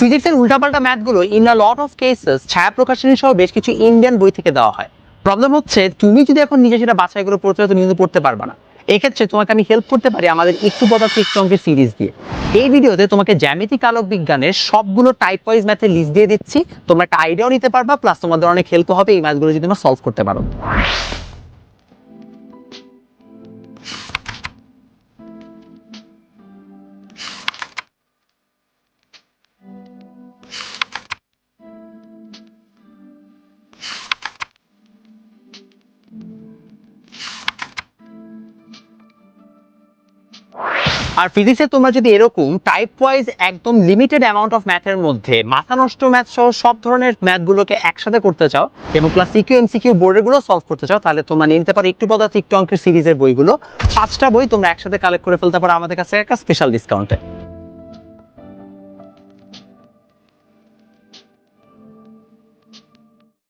ফিজিক্সের উল্টাপাল্টা ম্যাথগুলো in a lot of cases Chhaya Prakashani সহ বেশ কিছু ইন্ডিয়ান বই থেকে দেওয়া হয়। প্রবলেম হচ্ছে, তুমি যদি এখন নিজে সেটা বাছাই করে পড়তে তুমি কিন্তু পড়তে পারবে না। এক্ষেত্রে তোমাকে আমি হেল্প করতে পারি আমাদের একটু পদার্থ একটু অঙ্কের সিরিজ দিয়ে। এই ভিডিওতে তোমাকে জ্যামিতিক আলোক বিজ্ঞানের সবগুলো টাইপ ওয়াইজ ম্যাথের লিস্ট দিয়ে দিচ্ছি। তোমরা একটা আইডিয়াও নিতে পারবা প্লাস তোমাদের অনেক হেল্প হবে এই ম্যাথগুলো যদি তোমরা সলভ করতে পারো। আর ফিজিক্সে তোমরা যদি এরকম টাইপ ওয়াইজ একদম লিমিটেড অ্যামাউন্ট অফ ম্যাথের মধ্যে মাথা নষ্ট ম্যাথ সহ সব ধরনের ম্যাথগুলোকে একসাথে করতে চাও এবং প্লাস সিকিউ এম সিকিউ বোর্ডেরগুলো সলভ করতে চাও, তাহলে তোমরা নিতে পারো একটু পদার্থ একটু অঙ্কের সিরিজের বইগুলো। পাঁচটা বই তোমরা একসাথে কালেক্ট করে ফেলতে পারো আমাদের কাছে একটা স্পেশাল ডিসকাউন্টে